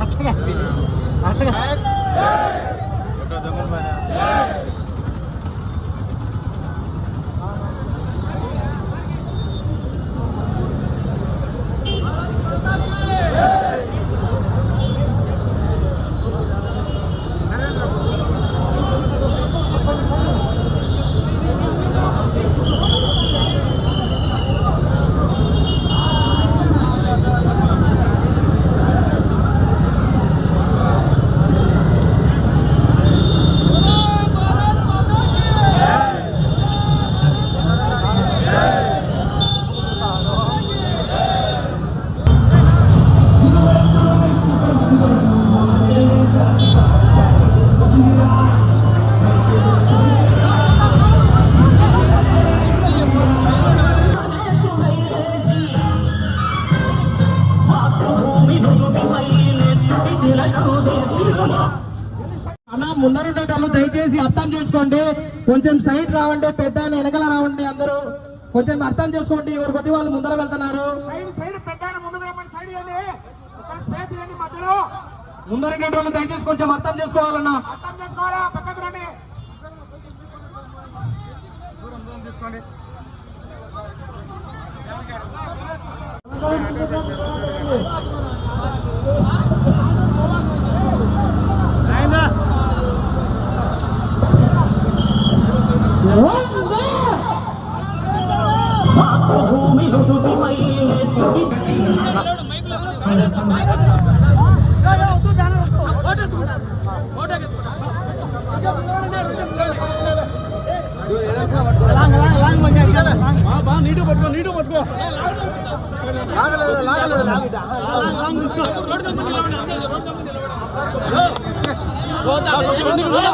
अच्छा అన్న ముందరుండేటప్పుడు దయచేసి అర్థం చేసుకోండి. కొంచెం సైడ్ రావండి పెద్ద వెనకాల రావండి అందరూ. కొంచెం అర్థం చేసుకోండి ఎవరి కొద్ది వాళ్ళు ముందర వెళ్తున్నారు. ముందరుండేటోళ్ళు దయచేసి కొంచెం అర్థం చేసుకోవాలన్నా. అర్థం చేసుకోవాలా? పక్కకు రండి. దూరం దూరం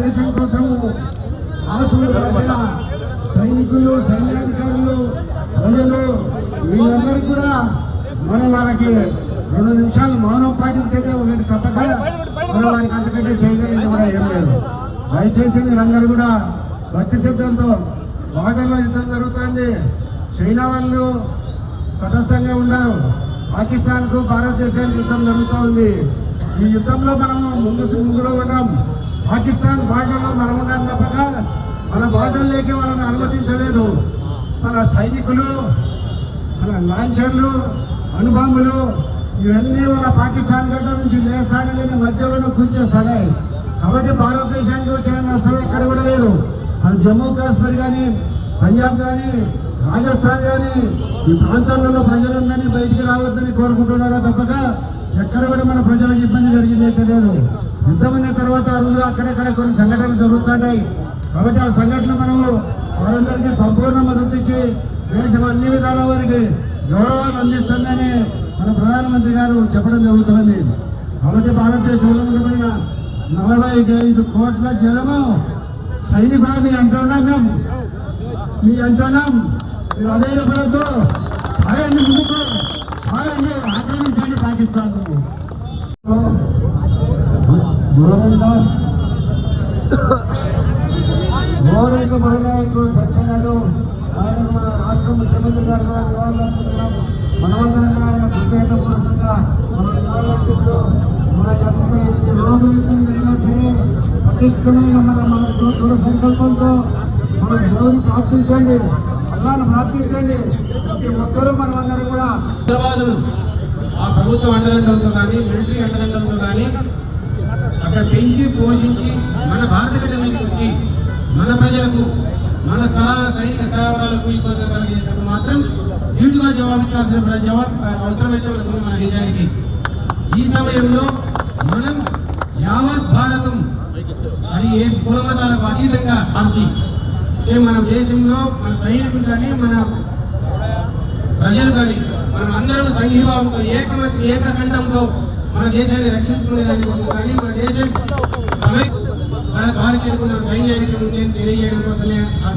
దేశం కోసము ఆశలు రాసిన సైనికులు సైన్యాధికారులు ప్రజలు వీళ్ళందరూ కూడా మనం వాళ్ళకి రెండు నిమిషాలు మౌనం పాటించేదే ఒకటి తప్పక. మనం వారికి అంతకంటే చేయగలిగింది కూడా ఏం లేదు. దయచేసి మీరందరూ కూడా భక్తి సిద్ధంతో భాగంలో యుద్ధం జరుగుతుంది. చైనా వాళ్ళు తటస్థంగా ఉన్నారు. పాకిస్తాన్కు భారతదేశానికి యుద్ధం జరుగుతూ ఉంది ఈ యుద్ధంలో మనము ముందు ముందులో ఉన్నాం. పాకిస్తాన్ బార్డర్లో మనం ఉన్నాం తప్పక మన బార్డర్లోకి వాళ్ళని అనుమతించలేదు. మన సైనికులు మన లాంచర్లు అణుబాంబులు ఇవన్నీ వాళ్ళ పాకిస్తాన్ గడ్డ నుంచి లేస్తాడని మధ్యలోనే కూర్చేస్తాడే కాబట్టి భారతదేశానికి వచ్చిన నష్టం ఎక్కడ కూడా లేదు. మన జమ్మూ కాశ్మీర్ కానీ పంజాబ్ కానీ రాజస్థాన్ కానీ ఈ ప్రాంతాలలో ప్రజలందరినీ బయటికి రావద్దని కోరుకుంటున్నారా తప్పక? ఎక్కడ కూడా మన ప్రజలకు ఇబ్బంది జరిగింది లేదు. ఎంతమంది తర్వాత అందులో అక్కడక్కడ కొన్ని సంఘటనలు జరుగుతున్నాయి. కాబట్టి ఆ సంఘటన మనము వారందరికీ సంపూర్ణ మద్దతు ఇచ్చి దేశం అన్ని విధాల వారికి గౌరవాన్ని అందిస్తుందని మన ప్రధానమంత్రి గారు చెప్పడం జరుగుతుంది. కాబట్టి భారతదేశంలో ఉండబడిన నలభై ఐదు కోట్ల జనము సైనికులు మీ అంటున్నాం మేము మీ అంటున్నాం మీరు అదే రూపంతో సాయండి ముందుకు సాయండి ఆక్రమించండి పాకిస్తాన్ ఘోరంగా ఘోరంగా మరణాయకుడు చనిపోయినాడు ఆయన మన రాష్ట్ర ముఖ్యమంత్రి గారు కూడా నివాళులర్పిస్తున్నాం మనమందరం కూడా ఆయన కృతజ్ఞతపూర్వకంగా మనం నివాళులర్పిస్తూ మన యొక్క ఎన్ని రోజులు సరే పటిష్టమైన మన మన దృఢ సంకల్పంతో మన దేవుని ప్రార్థించండి. అల్లాను ప్రార్థించండి. ప్రతి ఒక్కరూ మనమందరం కూడా ఉగ్రవాదులు ఆ ప్రభుత్వ అండదండలతో కానీ మిలిటరీ అండదండలతో కానీ అక్కడ పెంచి పోషించి మన భారత మీదకి వచ్చి మన ప్రజలకు మన స్థలాల సైనిక స్థలాలకు ఇబ్బంది కలిగేసినప్పుడు మాత్రం ధీటుగా జవాబిచ్చాల్సిన జవాబు అవసరమైతే మనకు మన దేశానికి. ఈ సమయంలో మనం యావత్ భారతం అది ఏ కులమతాలకు అతీతంగా ఆర్సి. మన దేశంలో మన సైనికులు కానీ మన ప్రజలు కానీ మనం అందరూ సంఘీభావంతో ఏకమతి ఏకఖండంతో మన దేశాన్ని రక్షించుకునే దానికోసం కానీ మన దేశం మన వారికి సైన్యానికి సైన్యానికి తెలియజేయడం కోసమే ఆ